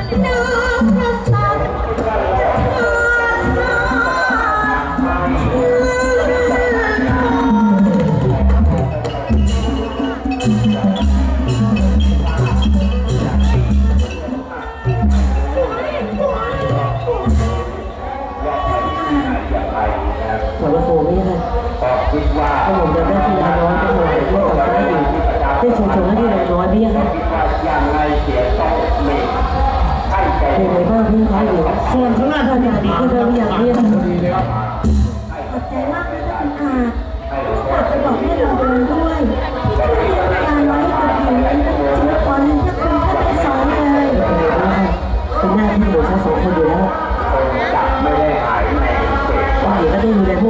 รักเนื้อพระสัตว์ชาติชาติชื่นชมสารโฟนี่ค่ะคิดว่าถ้าผมจะได้ที่นาน้อยก็คงจะร่วมกับซ้ายอีกได้ชมชมที่นาน้อยพี่ค่ะ อย่างไรเสียต้องมีให้ใจ เป็นไงบ้างพี่คะอยู่ส่วนข้างหน้าท่านจะดีขึ้นแล้วหรือยังพี่ค่ะขอบใจมากนะคุณอานอาฝากไปบอกแม่เราเดินด้วยที่ช่วยเรียนการไว้กับหญิงจิตรกรนันทคุณท่านไปสอนเลยเป็นหน้าที่ของฉันสองคนอยู่แล้วจะไม่ได้หายในเศษต้องเห็นก็ได้ดูแลพวก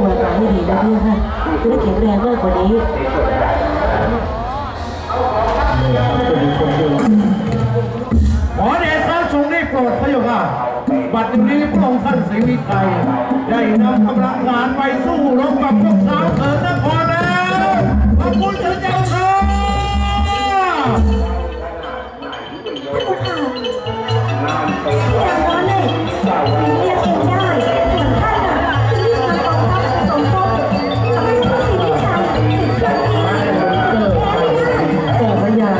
รดพระยค่ะบัดนี้พระองค์ท่านสีวิชัยได้นำกำลังงานไปสู้รบกับพวกสาวเถิดนครแล้วขอบคุณเจ้าค่ะที่านผู้ข่าวจากตอนนี้เรียกเองไนที่วนที่านน่ะที่บมากองทัพสมทบที่ทำให้พระศที่เวิชัยถึงเคที่องนี้แพ้ที่ได้ โอ้พระยา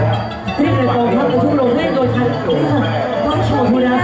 รีบเลยกองที่ไปทุกโรงเรียนโดยทันเลยค่ะ Vamos,